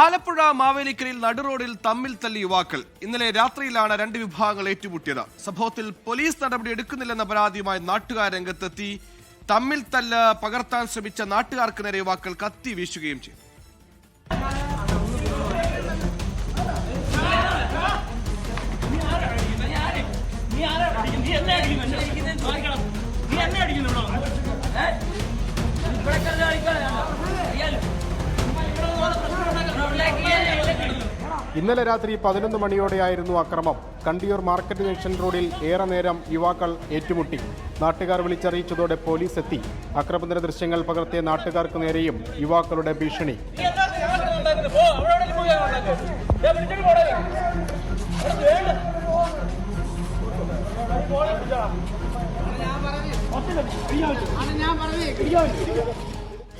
ആലപ്പുഴ മാവേലിക്കരയിൽ നടുറോഡിൽ തമ്മിൽ തല്ലി യുവാക്കൾ. ഇന്നലെ രാത്രിയിലാണ് രണ്ട് വിഭാഗങ്ങൾ ഏറ്റുമുട്ടിയത്. സംഭവത്തിൽ പോലീസ് നടപടി എടുക്കുന്നില്ലെന്ന പരാതിയുമായി നാട്ടുകാർ രംഗത്തെത്തി. തമ്മിൽ തല്ല് പകർത്താൻ ശ്രമിച്ച നാട്ടുകാർക്ക് നേരെ യുവാക്കൾ കത്തി വീശുകയും ചെയ്തു. ആരാ? ഇന്നലെ രാത്രി പതിനൊന്ന് മണിയോടെയായിരുന്നു അക്രമം. കണ്ടിയൂർ മാർക്കറ്റ് ജംഗ്ഷൻ റോഡിൽ ഏറെ നേരം യുവാക്കൾ ഏറ്റുമുട്ടി. നാട്ടുകാർ വിളിച്ചറിയിച്ചതോടെ പോലീസ് എത്തി. അക്രമത്തിന്റെ ദൃശ്യങ്ങൾ പകർത്തിയ നാട്ടുകാർക്ക് നേരെയും യുവാക്കളുടെ ഭീഷണി. ഞാൻ എന്താ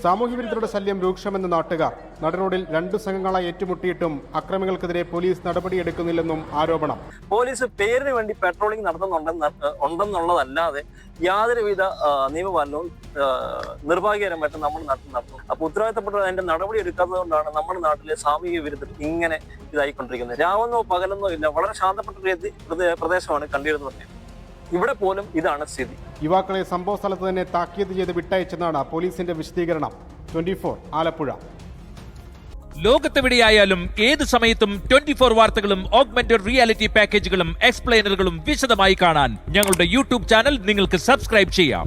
സാമൂഹ്യ വിരുദ്ധരുടെ ശല്യം രൂക്ഷമെന്ന് നാട്ടുകാർ. നടുറോഡിൽ രണ്ടു സംഘങ്ങളായി ഏറ്റുമുട്ടിയിട്ടും അക്രമികൾക്കെതിരെ പോലീസ് നടപടിയെടുക്കുന്നില്ലെന്നും ആരോപണം. പോലീസ് പേരിന് വേണ്ടി പെട്രോളിംഗ് നടത്തുന്നുണ്ടെന്ന് ഉണ്ടെന്നുള്ളതല്ലാതെ യാതൊരുവിധ നിയമപാലനവും നിർഭാഗ്യകരമായിട്ട് നമ്മൾ നാട്ടിൽ നടത്തുന്നു. അപ്പൊ ഉത്തരവാദിത്തപ്പെട്ട അതിന്റെ നടപടി എടുക്കാത്തത് കൊണ്ടാണ് നമ്മുടെ നാട്ടിലെ സാമൂഹിക വിരുദ്ധർ ഇങ്ങനെ ഇതായിക്കൊണ്ടിരിക്കുന്നത്. രാവെന്നോ പകലെന്നോ ഇല്ല വളരെ ശാന്തപ്പെട്ട പ്രദേശമാണ് കണ്ടിരുന്നത്. ഇവിടെ പോലും ഇതാണ് സ്ഥിതി. യുവാക്കളെ സംഭവ സ്ഥലത്ത് തന്നെ താക്കീത് ചെയ്ത് വിട്ടയച്ചെന്നാണ് പോലീസിന്റെ വിശദീകരണം. Twenty four Alappuzha. ലോകത്തെവിടെയായാലും ഏത് സമയത്തും ട്വന്റി ഫോർ വാർത്തകളും ഓഗ്മെന്റഡ് റിയാലിറ്റി പാക്കേജുകളും എക്സ്പ്ലെയിനറുകളും വിശദമായി കാണാൻ ഞങ്ങളുടെ യൂട്യൂബ് ചാനൽ നിങ്ങൾക്ക് സബ്സ്ക്രൈബ് ചെയ്യാം.